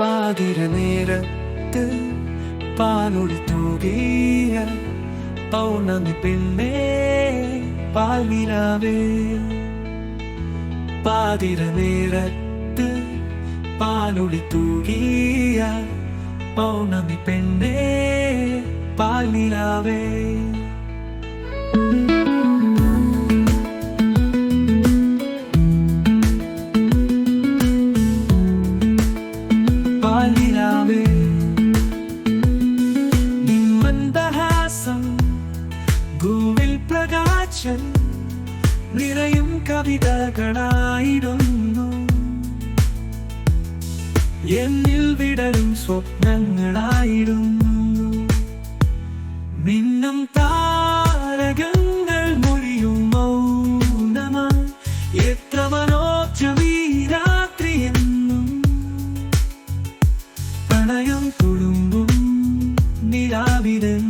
പാതിര നേരത്ത് പാലൊടി തൂകിയ പൗർണമി പെണ്ണേ പാൽനിലാവേ പാതിര നേരത്ത് പാലൊടി തൂകിയ പൗർണമി പെണ്ണേ പാൽനിലാവേ ഭൂവിൽ പ്രകാശൻ നിറയും കവിതകളായിടുന്നു എന്നിൽ വിടരും സ്വപ്നങ്ങളായിരുന്നു. മിന്നും താരകങ്ങൾ മുറിയും മൗനമായി. എത്ര മനോജമീ രാത്രിയെന്നും പ്രണയം തുളുമ്പും നിലാവിലെന്നും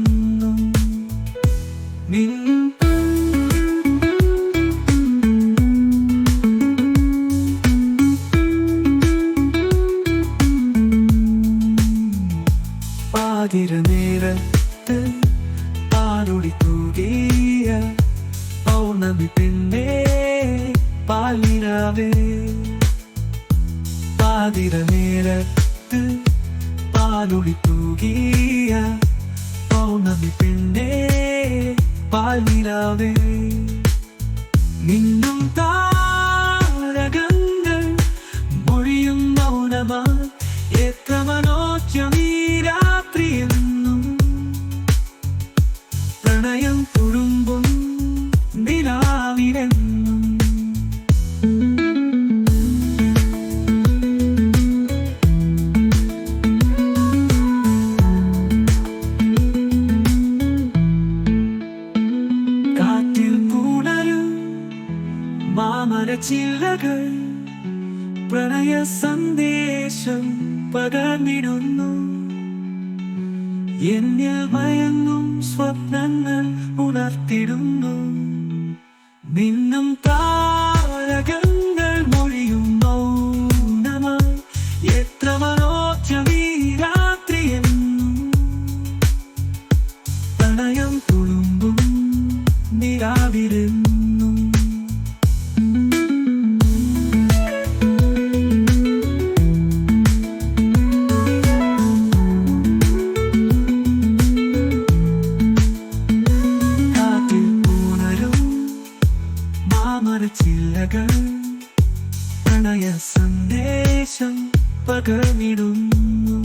പാതിര നേരത്ത് പാലൊടി തൂകിയ പൗർണമി പെണ്ണേ പാലിരാവേ പാതിര നേരത്ത് പാലൊടി തൂകിയ പൗർണമി പെണ്ണേ പാലിരാവേ നിന്നും താരകങ്ങൾ മാമര ചില്ലകൾ പ്രണയ സന്ദേശം പകർന്നിടുന്നു. എന്നിൽ മയങ്ങും സ്വപ്നങ്ങൾ ഉണർത്തിടുന്നു. നിന്നും താരകങ്ങൾ മൊഴിയും മൗനമായി എത്ര മനോജമീ രാത്രിയെന്നും പ്രണയം തുളുമ്പും നിലാവിലെന്നും സന്ദേശം പകർന്നിടുന്നു.